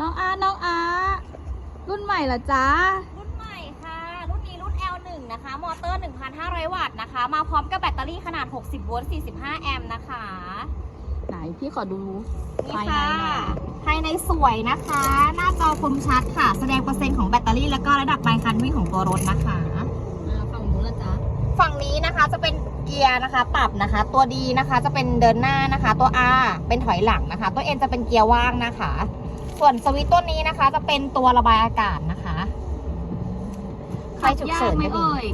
น้องอาร์ตน้องอาร์ตรุ่นใหม่เหรอจ๊ะ รุ่นใหม่ค่ะ รุ่นนี้รุ่น L1 นะคะ มอเตอร์ 1,500 วัตต์นะคะ มาพร้อมกับแบตเตอรี่ขนาด 60 โวลต์ 45 แอมป์นะคะ ไหนพี่ขอดูนี่ภายในค่ะ หน่อยภายในสวยนะคะ หน้าจอคมชัดค่ะ แสดงเปอร์เซ็นต์ของแบตเตอรี่ แล้วก็ระดับไมล์คันวิ่งของตัวรถนะคะ อ่าฝั่งนู้นละจ๊ะฝั่งนี้นะคะจะเป็นเกียร์นะคะปรับนะคะ ตัวดีนะคะจะเป็นเดินหน้านะคะ ตัว R เป็นถอยหลังนะคะ ตัว N จะเป็นเกียร์ว่างนะคะ ส่วนสวิตช์ตัวนี้นะคะ จะเป็นตัวระบายอากาศนะคะไฟฉุกเฉินยากไหมก็ดีเอ่ย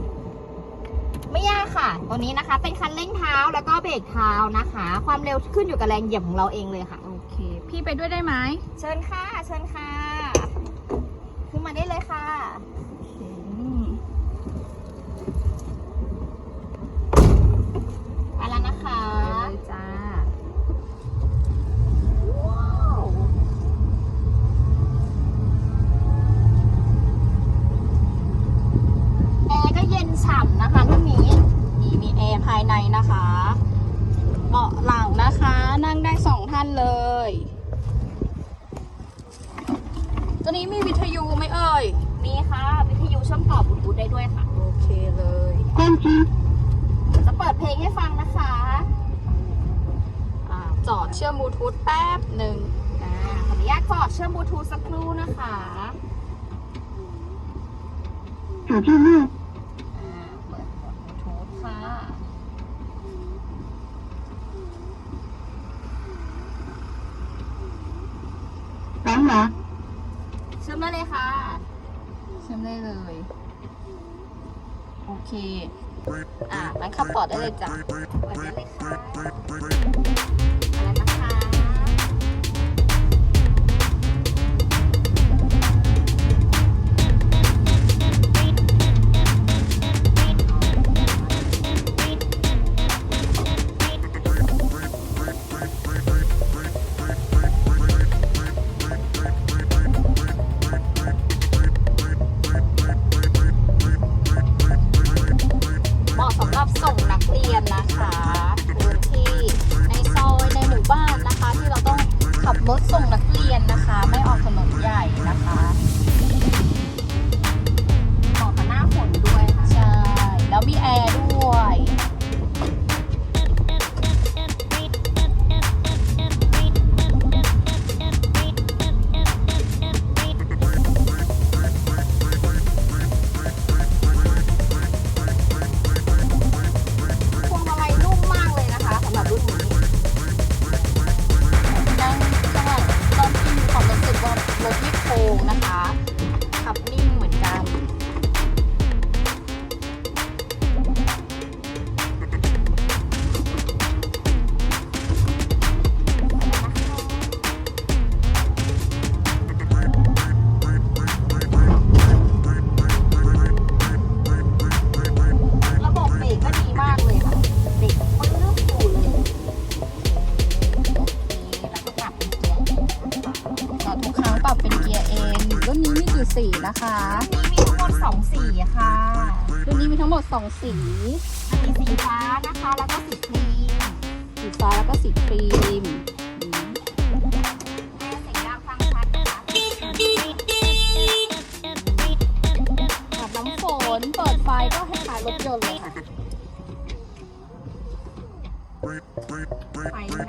ไม่ยากค่ะ ตัวนี้นะคะ เป็นคันเร่งเท้าแล้วก็เบรกเท้านะคะ ความเร็วขึ้นอยู่กับแรงเหยียบของเราเองเลยค่ะ โอเค พี่ไปด้วยได้ไหม เชิญค่ะ เชิญค่ะ ขึ้นมาได้เลยค่ะ อืม ไปแล้วนะคะ ไปเลยจ้า ว้าว แอร์ก็เย็นฉ่ำนะคะรุ่นนี้ นี่มีแอร์ภายในนะคะ เบาะหลังนะคะ นั่งได้สองท่านเลย ตัวนี้มีวิทยุไหมเอ่ย มีค่ะ วิทยุเชื่อมต่อบลูทูธได้ด้วยค่ะ โอเคเลยจะเปิดเพลงให้ฟังนะคะอ่าจอดเชื่อมบลูทูธแป๊บหนึ่งอ่าขออนุญาตจอดเชื่อมบลูทูธสักครู่นะคะอ่าเปิดโหมดบลูทูธค่ะ เชื่อมได้เลยค่ะเชื่อมได้เลย โอเค อะงั้นขับปอดได้เลยจ้ะเปิดได้เลยค่ะอะไรนะคะ รถส่งนักเรียนนะคะ ไม่ออกถนนใหญ่นะคะ นะคะ สีนะคะมีทั้งหมด2สีค่ะรุ่นนี้มีทั้งหมด 2 สีมีสีฟ้านะคะ แล้วก็สีครีมสีฟ้าแล้วก็สีครีมแบบน้ำฝนเปิดไฟก็ให้ขายรถยนต์เลยค่ะไฟหน้า